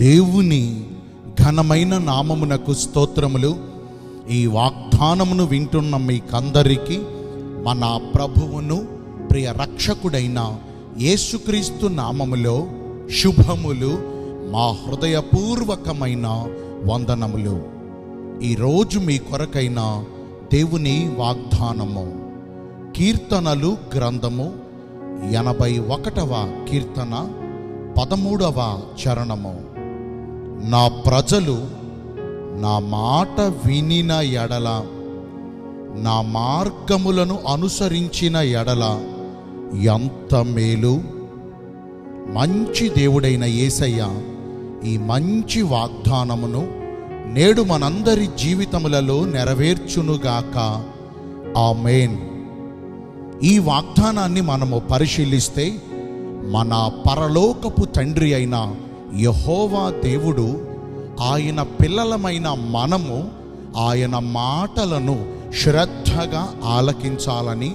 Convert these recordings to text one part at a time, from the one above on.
దేవుని ఘనమైన నామమునకు స్తోత్రములు. ఈ వాగ్దానమును వింటున్న మీకందరికీ మన ప్రభువును ప్రియ రక్షకుడైన యేసుక్రీస్తు నామములో శుభములు మా హృదయపూర్వకమైన వందనములు. ఈరోజు మీ కొరకైన దేవుని వాగ్దానము కీర్తనలు గ్రంథము ఎనభై ఒకటవ కీర్తన పదమూడవ చరణము. నా ప్రజలు నా మాట వినిన ఎడల నా మార్గములను అనుసరించిన ఎడల ఎంత మేలు. మంచి దేవుడైన యేసయ్య ఈ మంచి వాగ్దానమును నేడు మనందరి జీవితములలో నెరవేర్చునుగాక. మెయిన్ ఈ వాగ్దానాన్ని మనము పరిశీలిస్తే మన పరలోకపు తండ్రి అయిన యహోవా దేవుడు ఆయన పిల్లలమైన మనము ఆయన మాటలను శ్రద్ధగా ఆలకించాలని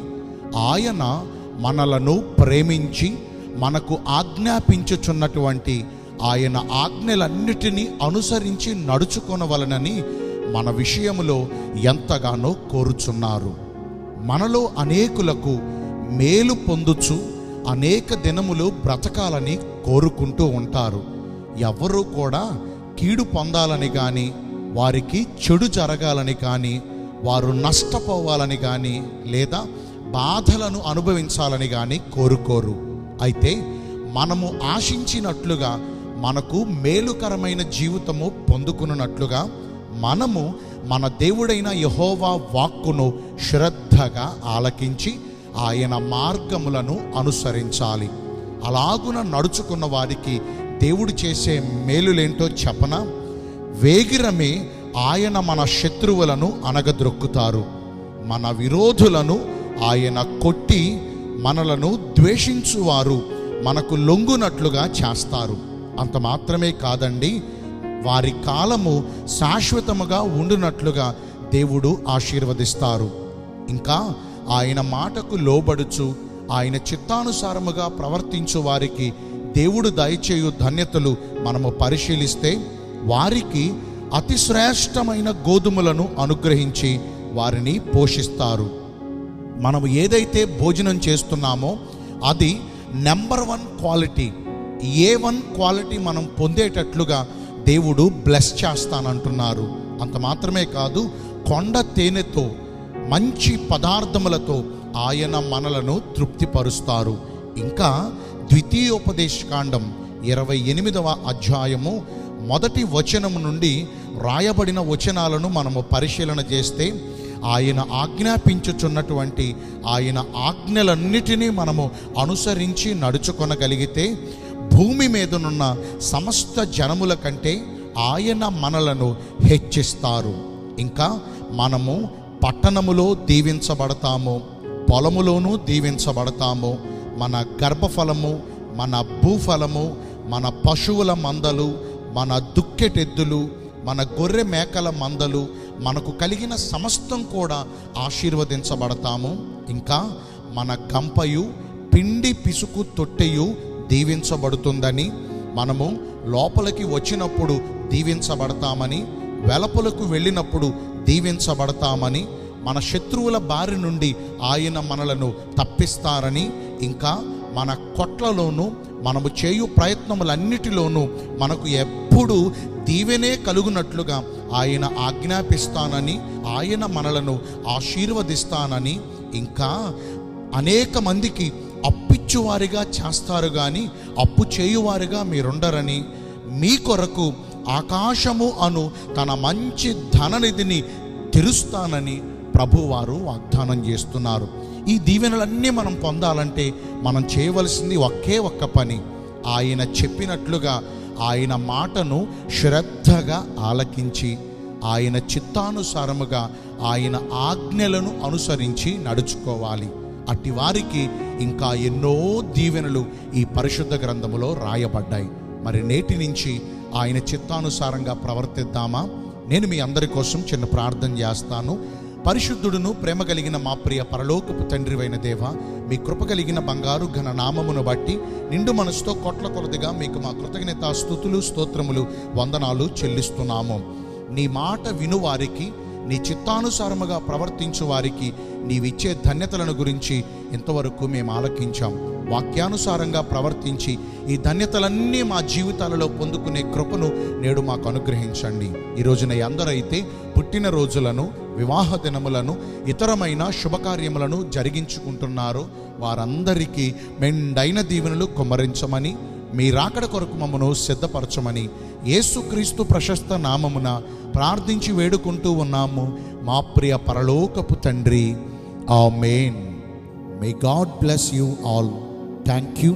ఆయన మనలను ప్రేమించి మనకు ఆజ్ఞాపించుచున్నటువంటి ఆయన ఆజ్ఞలన్నిటినీ అనుసరించి నడుచుకొనవలనని మన విషయంలో ఎంతగానో కోరుచున్నారు. మనలో అనేకులకు మేలు పొందుచు అనేక దినములు బ్రతకాలని కోరుకుంటూ ఉంటారు. ఎవరూ కూడా కీడు పొందాలని కానీ వారికి చెడు జరగాలని కానీ వారు నష్టపోవాలని కానీ లేదా బాధలను అనుభవించాలని కానీ కోరుకోరు. అయితే మనము ఆశించినట్లుగా మనకు మేలుకరమైన జీవితము పొందుకున్నట్లుగా మనము మన దేవుడైన యహోవా వాక్కును శ్రద్ధగా ఆలకించి ఆయన మార్గములను అనుసరించాలి. అలాగున నడుచుకున్న వారికి దేవుడు చేసే మేలులేంటో చెప్పన వేగిరమే ఆయన మన శత్రువులను అనగద్రొక్కుతారు మన విరోధులను ఆయన కొట్టి మనలను ద్వేషించువారు మనకు లొంగునట్లుగా చేస్తారు. అంత మాత్రమే కాదండి వారి కాలము శాశ్వతముగా ఉండునట్లుగా దేవుడు ఆశీర్వదిస్తారు. ఇంకా ఆయన మాటకు లోబడుచు ఆయన చిత్తానుసారముగా ప్రవర్తించు వారికి దేవుడు దయచేయు ధన్యతలు మనము పరిశీలిస్తే వారికి అతి శ్రేష్టమైన గోధుమలను అనుగ్రహించి వారిని పోషిస్తారు. మనం ఏదైతే భోజనం చేస్తున్నామో అది number one quality. A one quality మనం పొందేటట్లుగా దేవుడు బ్లెస్ చేస్తానంటున్నారు. అంత మాత్రమే కాదు కొండ తేనెతో మంచి పదార్థములతో ఆయన మనలను తృప్తిపరుస్తారు. ఇంకా ద్వితీయోపదేశకాండం ఇరవై ఎనిమిదవ అధ్యాయము మొదటి వచనము నుండి రాయబడిన వచనాలను మనము పరిశీలన చేస్తే ఆయన ఆజ్ఞాపించుచున్నటువంటి ఆయన ఆజ్ఞలన్నిటినీ మనము అనుసరించి నడుచుకొనగలిగితే భూమి మీదనున్న సమస్త జనముల కంటే ఆయన మనలను హెచ్చిస్తారు. ఇంకా మనము పట్టణములో దీవించబడతాము పొలములోనూ దీవించబడతాము మన గర్భఫలము మన భూఫలము మన పశువుల మందలు మన దుక్కెటెద్దులు మన గొర్రె మేకల మందలు మనకు కలిగిన సమస్తం కూడా ఆశీర్వదించబడతాము. ఇంకా మన గంపయు పిండి పిసుకు తొట్టెయు దీవించబడుతుందని మనము లోపలికి వచ్చినప్పుడు దీవించబడతామని వెలపులకు వెళ్ళినప్పుడు దీవించబడతామని మన శత్రువుల బారి నుండి ఆయన మనలను తప్పిస్తారని ఇంకా మన కొట్లలోనూ మనము చేయు ప్రయత్నములన్నిటిలోనూ మనకు ఎప్పుడు దీవెనే కలుగునట్లుగా ఆయన ఆజ్ఞాపిస్తానని ఆయన మనలను ఆశీర్వదిస్తానని ఇంకా అనేక మందికి అప్పిచ్చువారిగా చేస్తారు కానీ అప్పు చేయువారిగా మీరుండరని మీ కొరకు ఆకాశము అను తన మంచి ధననిధిని తెరుస్తానని ప్రభువారు వాగ్దానం చేస్తున్నారు. ఈ దీవెనలన్నీ మనం పొందాలంటే మనం చేయవలసింది ఒకే ఒక్క పని. ఆయన చెప్పినట్లుగా ఆయన మాటను శ్రద్ధగా ఆలకించి ఆయన చిత్తానుసారముగా ఆయన ఆజ్ఞలను అనుసరించి నడుచుకోవాలి. అట్టి వారికి ఇంకా ఎన్నో దీవెనలు ఈ పరిశుద్ధ గ్రంథములో రాయబడ్డాయి. మరి నేటి నుంచి ఆయన చిత్తానుసారంగా ప్రవర్తిద్దామా? నేను మీ అందరి కోసం చిన్న ప్రార్థన చేస్తాను. పరిశుద్ధుడును ప్రేమ కలిగిన మా ప్రియ పరలోకపు తండ్రివైన దేవ మీ కృప కలిగిన బంగారు ఘన నామమును బట్టి నిండు మనసుతో కొట్ల కొలదిగా మీకు మా కృతజ్ఞత స్థుతులు స్తోత్రములు వందనాలు చెల్లిస్తున్నాము. నీ మాట విను వారికి నీ చిత్తానుసారముగా ప్రవర్తించు వారికి నీవిచ్చే ధన్యతలను గురించి ఇంతవరకు మేము ఆలకించాం. వాక్యానుసారంగా ప్రవర్తించి ఈ ధన్యతలన్నీ మా జీవితాలలో పొందుకునే కృపను నేడు మాకు అనుగ్రహించండి. ఈ రోజున అందరైతే పుట్టినరోజులను వివాహ దినములను ఇతరమైన శుభకార్యములను జరిగించుకుంటున్నారు. వారందరికీ మెండైన దీవెనలు కుమ్మరించమని మీ రాకడ కొరకు మమ్మను సిద్ధపరచమని యేసుక్రీస్తు ప్రశస్త నామమున ప్రార్థించి వేడుకుంటూ ఉన్నాము. మా ప్రియ పరలోకపు తండ్రి amen may God bless you all thank you